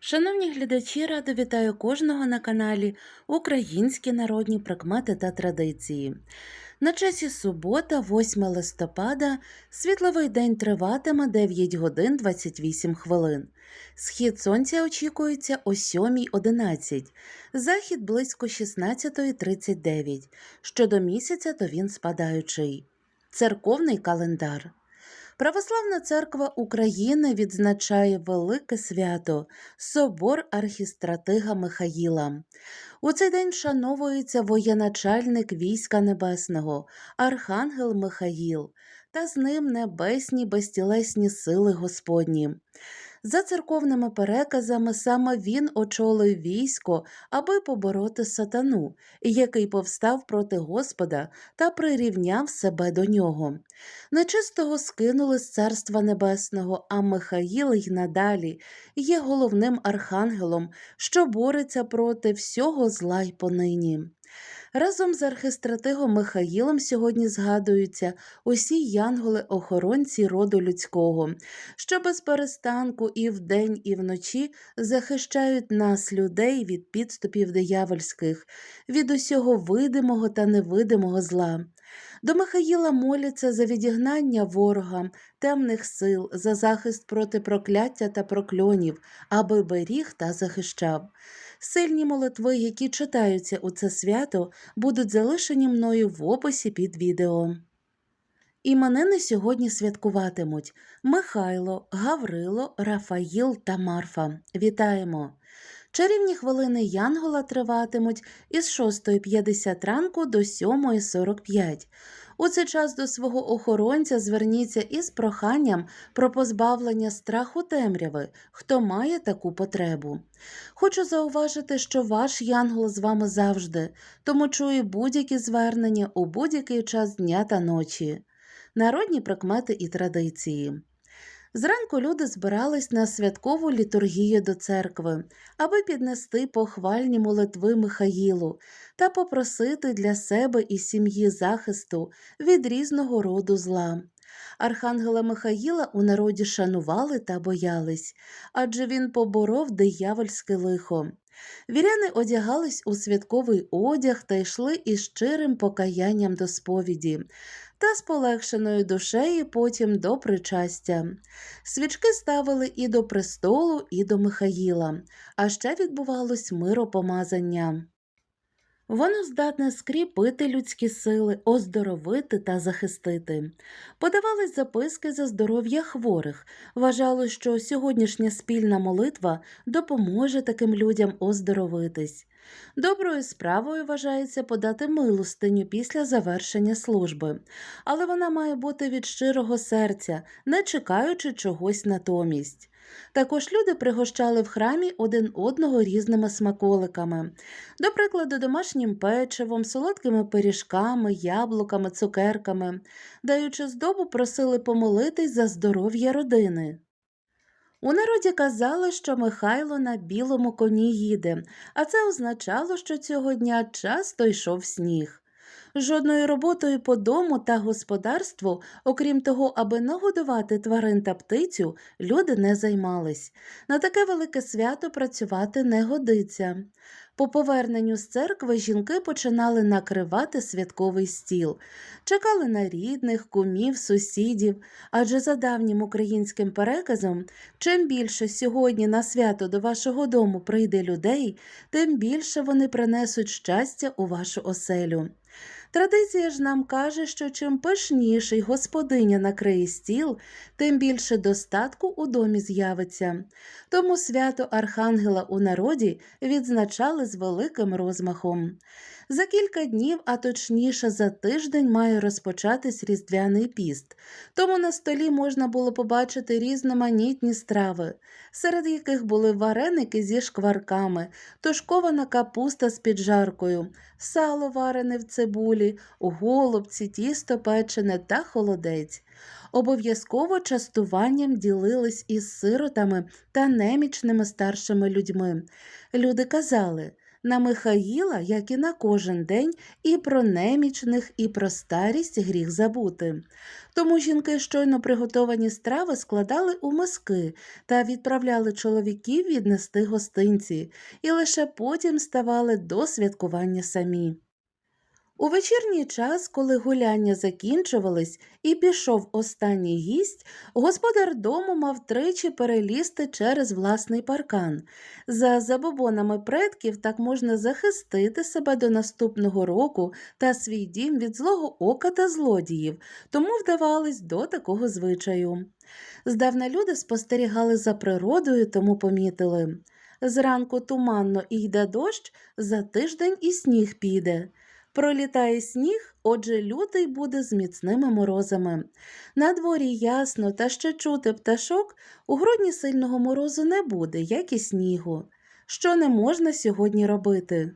Шановні глядачі, радо вітаю кожного на каналі Українські народні прикмети та традиції. На часі субота, 8 листопада, світловий день триватиме 9 годин 28 хвилин. Схід сонця очікується о 7.11, захід близько 16.39. Щодо місяця, то він спадаючий. Церковний календар. Православна церква України відзначає велике свято Собор архістратига Михаїла. У цей день вшановується воєначальник війська небесного, архангел Михаїл, та з ним небесні безтілесні сили Господні. За церковними переказами, саме він очолив військо, аби побороти сатану, який повстав проти Господа та прирівняв себе до нього. Нечистого скинули з царства небесного, а Михаїл й надалі є головним архангелом, що бореться проти всього зла й понині. Разом з архистратигом Михаїлом сьогодні згадуються усі янголи-охоронці роду людського, що без перестанку і вдень, і вночі захищають нас, людей, від підступів диявольських, від усього видимого та невидимого зла. До Михаїла моляться за відігнання ворога, темних сил, за захист проти прокляття та прокльонів, аби беріг та захищав. Сильні молитви, які читаються у це свято, будуть залишені мною в описі під відео. Іменини сьогодні святкуватимуть Михайло, Гаврило, Рафаїл та Марфа. Вітаємо! Чарівні хвилини Янгола триватимуть із 6.50 ранку до 7.45. У цей час до свого охоронця зверніться із проханням про позбавлення страху темряви, хто має таку потребу. Хочу зауважити, що ваш янгол з вами завжди, тому чує будь-які звернення у будь-який час дня та ночі. Народні прикмети і традиції. Зранку люди збирались на святкову літургію до церкви, аби піднести похвальні молитви Михаїлу та попросити для себе і сім'ї захисту від різного роду зла. Архангела Михаїла у народі шанували та боялись, адже він поборов диявольське лихо. Віряни одягались у святковий одяг та йшли із щирим покаянням до сповіді та з полегшеною душею потім до причастя. Свічки ставили і до престолу, і до Михаїла, а ще відбувалось миропомазання. Воно здатне скріпити людські сили, оздоровити та захистити. Подавались записки за здоров'я хворих. Вважали, що сьогоднішня спільна молитва допоможе таким людям оздоровитись. Доброю справою вважається подати милостиню після завершення служби, але вона має бути від щирого серця, не чекаючи чогось натомість. Також люди пригощали в храмі один одного різними смаколиками, до прикладу, домашнім печивом, солодкими пиріжками, яблуками, цукерками, даючи здобу, просили помолитись за здоров'я родини. У народі казали, що Михайло на білому коні їде, а це означало, що цього дня часто йшов сніг. Жодною роботою по дому та господарству, окрім того, аби нагодувати тварин та птицю, люди не займались. На таке велике свято працювати не годиться. По поверненню з церкви жінки починали накривати святковий стіл, чекали на рідних, кумів, сусідів, адже за давнім українським переказом, чим більше сьогодні на свято до вашого дому прийде людей, тим більше вони принесуть щастя у вашу оселю. Традиція ж нам каже, що чим пишніший господиня накриє стіл, тим більше достатку у домі з'явиться. Тому свято Архангела у народі відзначали з великим розмахом. За кілька днів, а точніше за тиждень, має розпочатись різдвяний піст, тому на столі можна було побачити різноманітні страви, серед яких були вареники зі шкварками, тушкована капуста з піджаркою, сало варене в цибулі, голубці, тісто печене та холодець. Обов'язково частуванням ділились із сиротами та немічними старшими людьми. Люди казали На Михаїла, як і на кожен день, і про немічних, і про старість гріх забути. Тому жінки щойно приготовані страви складали у миски та відправляли чоловіків віднести гостинці, і лише потім ставали до святкування самі. У вечірній час, коли гуляння закінчувались і пішов останній гість, господар дому мав тричі перелізти через власний паркан. За забобонами предків так можна захистити себе до наступного року та свій дім від злого ока та злодіїв, тому вдавались до такого звичаю. Здавна люди спостерігали за природою, тому помітили. Зранку туманно і йде дощ, за тиждень і сніг піде. Пролітає сніг, отже, лютий буде з міцними морозами. На дворі ясно та ще чути пташок, у грудні сильного морозу не буде, як і снігу. Що не можна сьогодні робити?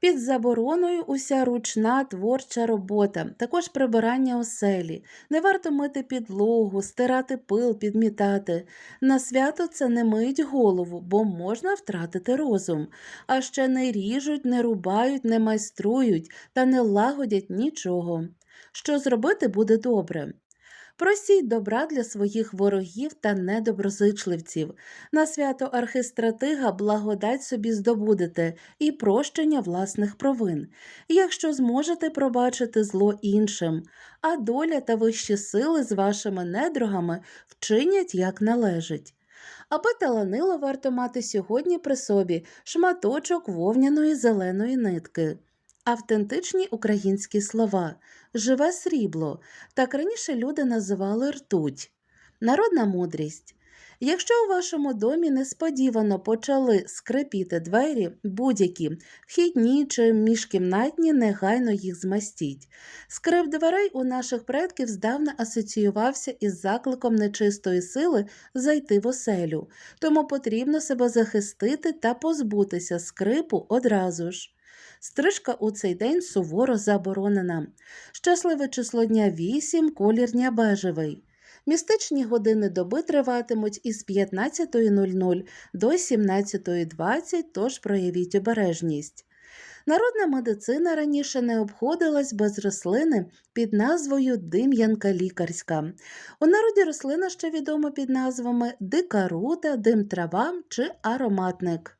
Під забороною уся ручна творча робота, також прибирання оселі. Не варто мити підлогу, стирати пил, підмітати. На свято це не миють голову, бо можна втратити розум. А ще не ріжуть, не рубають, не майструють та не лагодять нічого. Що зробити буде добре? Просіть добра для своїх ворогів та недоброзичливців. На свято архистратига благодать собі здобудете і прощення власних провин, якщо зможете пробачити зло іншим, а доля та вищі сили з вашими недругами вчинять як належить. Аби таланило варто мати сьогодні при собі шматочок вовняної зеленої нитки. Автентичні українські слова живе срібло, так раніше люди називали ртуть. Народна мудрість. Якщо у вашому домі несподівано почали скрипіти двері, будь-які вхідні чи міжкімнатні, негайно їх змастіть. Скрип дверей у наших предків здавна асоціювався із закликом нечистої сили зайти в оселю, тому потрібно себе захистити та позбутися скрипу одразу ж. Стрижка у цей день суворо заборонена. Щасливе число дня 8, колір дня бежевий. Містичні години доби триватимуть із 15.00 до 17.20, тож проявіть обережність. Народна медицина раніше не обходилась без рослини під назвою дим'янка лікарська. У народі рослина ще відома під назвами дика рута, димтрава чи ароматник.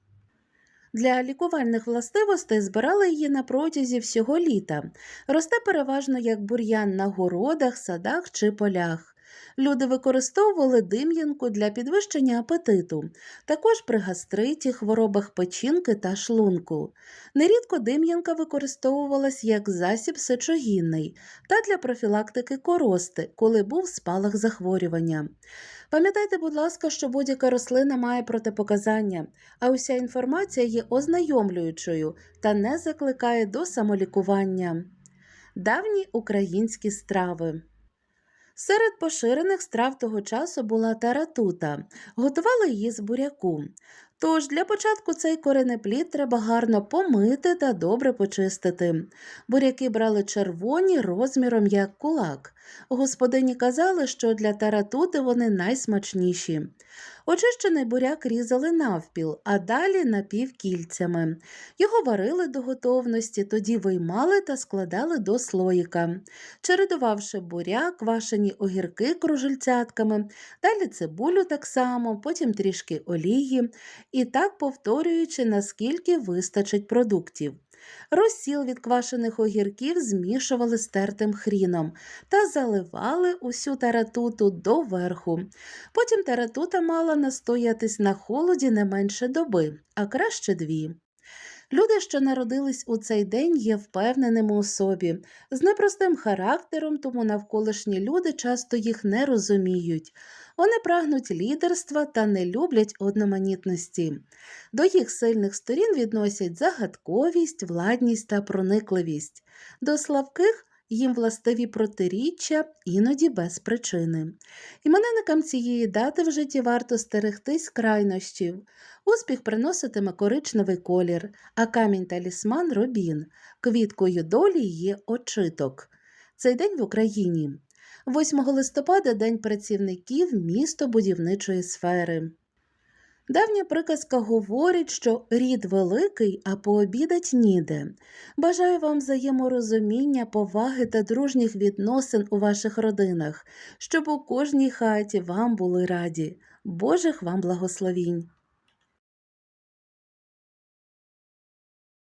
Для лікувальних властивостей збирали її на протязі всього літа. Росте переважно як бур'ян на городах, садах чи полях. Люди використовували дим'янку для підвищення апетиту, також при гастриті, хворобах печінки та шлунку. Нерідко дим'янка використовувалась як засіб сечогінний та для профілактики корости, коли був спалах захворювання. Пам'ятайте, будь ласка, що будь-яка рослина має протипоказання, а уся інформація є ознайомлюючою та не закликає до самолікування. Давні українські страви. Серед поширених страв того часу була таратута. Готували її з буряку. Тож для початку цей коренеплід треба гарно помити та добре почистити. Буряки брали червоні розміром як кулак. Господині казали, що для таратути вони найсмачніші. Очищений буряк різали навпіл, а далі напівкільцями. Його варили до готовності, тоді виймали та складали до слоїка, чередувавши буряк, квашені огірки кружельцятками, далі цибулю так само, потім трішки олії, і так повторюючи, наскільки вистачить продуктів. Розсіл від квашених огірків змішували з тертим хріном та заливали усю таратуту доверху. Потім таратута мала настоятись на холоді не менше доби, а краще дві. Люди, що народились у цей день, є впевненими у собі, з непростим характером, тому навколишні люди часто їх не розуміють. Вони прагнуть лідерства та не люблять одноманітності. До їх сильних сторін відносять загадковість, владність та проникливість. До слабких їм властиві протиріччя, іноді без причини. Іменинникам цієї дати в житті варто стерегтись крайнощів. Успіх приноситиме коричневий колір, а камінь талісман робін. Квіткою долі є очиток. Цей день в Україні. 8 листопада День працівників містобудівничої сфери. Давня приказка говорить, що рід великий, а пообідать ніде. Бажаю вам взаєморозуміння, поваги та дружніх відносин у ваших родинах, щоб у кожній хаті вам були раді. Божих вам благословінь!